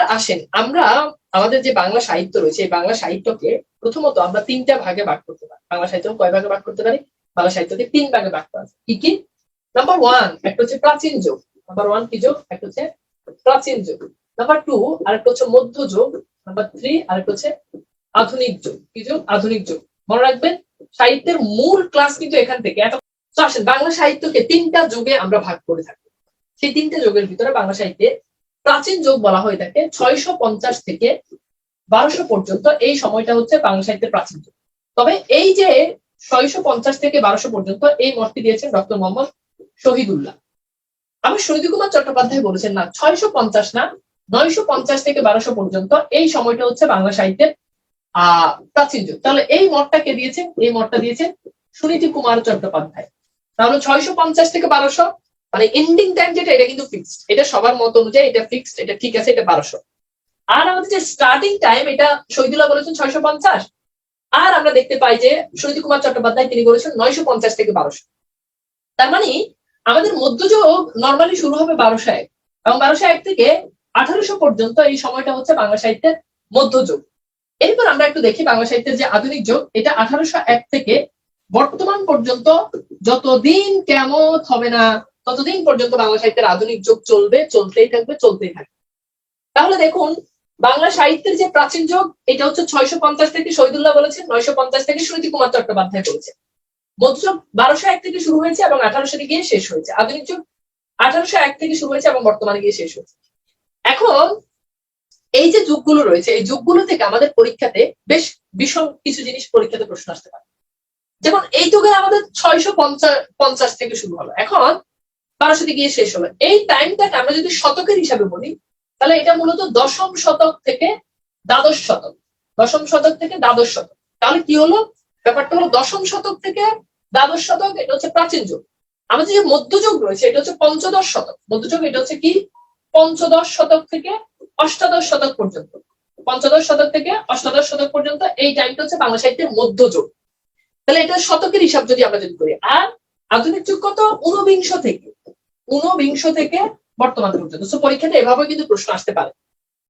এবার আসেন, আমরা আমাদের যে বাংলা সাহিত্য রয়েছে, এই বাংলা সাহিত্যকে প্রথমত আমরা তিনটা ভাগে ভাগ করতে পারি। বাংলা সাহিত্য কয় ভাগে ভাগ করতে পারি? বাংলা সাহিত্যকে তিন ভাগে ভাগ করা। কি কি? নাম্বার ওয়ান একটা হচ্ছে প্রাচীন যুগ। নাম্বার ওয়ান কি যুগ? একটা হচ্ছে প্রাচীন যুগ। নাম্বার টু আর একটা হচ্ছে মধ্য যুগ। নাম্বার থ্রি আর একটা হচ্ছে আধুনিক যুগ। কি যুগ? আধুনিক যুগ। মনে রাখবেন, সাহিত্যের মূল ক্লাস কিন্তু এখান থেকে। এত আসেন, বাংলা সাহিত্যকে তিনটা যুগে আমরা ভাগ করে থাকি। সেই তিনটা যুগের ভিতরে বাংলা সাহিত্যে প্রাচীন যুগ বলা হয়ে থাকে, ছয়শো পঞ্চাশ থেকে বারোশো পর্যন্ত এই সময়টা হচ্ছে বাংলা সাহিত্যের প্রাচীন যুগ। তবে এই যে ছয়শো পঞ্চাশ থেকে বারোশো পর্যন্ত এই মতটি দিয়েছেন ডক্টর মোহাম্মদ শহীদুল্লাহ। আমি শহীদ কুমার চট্টোপাধ্যায় বলেছেন না, ছয়শো পঞ্চাশ না, নয়শো পঞ্চাশ থেকে বারোশো পর্যন্ত এই সময়টা হচ্ছে বাংলা সাহিত্যের আহ প্রাচীন যুগ। তাহলে এই মতটা কে দিয়েছেন? এই মতটা দিয়েছেন সুনীতি কুমার চট্টোপাধ্যায়। তাহলে ছয়শো পঞ্চাশ থেকে বারোশো মানে এন্ডিং টাইম যেটা, এটা কিন্তু ফিক্সড এটা সবার মত অনুযায়ী এটা ফিক্সড এটা ঠিক আছে, এটা বারোশো। আর আমাদের যে স্টার্টিং টাইম এটা শহীদুল্লাহ বলেছেন ছয়শো পঞ্চাশ। আর আমরা দেখতে পাই যে শহীদ কুমার চট্টোপাধ্যায় তিনি বলেছেন নয়শো পঞ্চাশ থেকে বারোশো। তার মানে আমাদের মধ্যযুগ নর্মালি শুরু হবে বারোশো এক। এবং বারোশো এক থেকে আঠারোশো পর্যন্ত এই সময়টা হচ্ছে বাংলা সাহিত্যের মধ্যযুগ। এরপর আমরা একটু দেখি বাংলা সাহিত্যের যে আধুনিক যুগ, এটা আঠারোশো এক থেকে বর্তমান পর্যন্ত যতদিন কেমত হবে না ততদিন পর্যন্ত বাংলা সাহিত্যের আধুনিক যুগ চলবে, চলতেই থাকবে চলতেই থাকবে। তাহলে দেখুন, বাংলা সাহিত্যের যে প্রাচীন যুগ, এটা হচ্ছে ছয়শো পঞ্চাশ থেকে শহীদুল্লাহ বলেছেন, নয়শো পঞ্চাশ থেকে সুনীতি কুমার চট্টোপাধ্যায় বলেছেন। মধ্যযুগ বারোশো এক থেকে শুরু হয়েছে এবং আঠারোশো গিয়ে শেষ হয়েছে। আধুনিক যুগ আঠারোশো এক থেকে শুরু হয়েছে এবং বর্তমানে গিয়ে শেষ হয়েছে। এখন এই যে যুগগুলো রয়েছে, এই যুগগুলো থেকে আমাদের পরীক্ষাতে বেশ ভীষণ কিছু জিনিস পরীক্ষাতে প্রশ্ন আসতে পারে। যেমন এই যুগে আমাদের ছয়শো পঞ্চাশ থেকে শুরু হলো। এখন বারোশোতে গিয়ে শেষ হলো এই টাইমটাকে আমরা যদি শতকের হিসাবে বলি, তাহলে এটা মূলত দশম শতক থেকে দ্বাদশ শতক। দশম শতক থেকে দ্বাদশ শতক। তাহলে কি হলো? ব্যাপারটা হলো দশম শতক থেকে দ্বাদশ শতক, এটা হচ্ছে প্রাচীন যুগ। আমাদের যে মধ্যযুগ রয়েছে, এটা হচ্ছে পঞ্চদশ শতক। মধ্যযুগ এটা হচ্ছে কি? পঞ্চদশ শতক থেকে অষ্টাদশ শতক পর্যন্ত। পঞ্চদশ শতক থেকে অষ্টাদশ শতক পর্যন্ত এই টাইমটা হচ্ছে বাংলা সাহিত্যের মধ্যযুগ। তাহলে এটা শতকের হিসাব যদি আমরা যদি করি, আর আধুনিক যুগ কত? ঊনবিংশ থেকে। ঊনবিংশ থেকে বর্তমান পর্যন্ত। সো পরীক্ষাতে এভাবে কিন্তু প্রশ্ন আসতে পারে।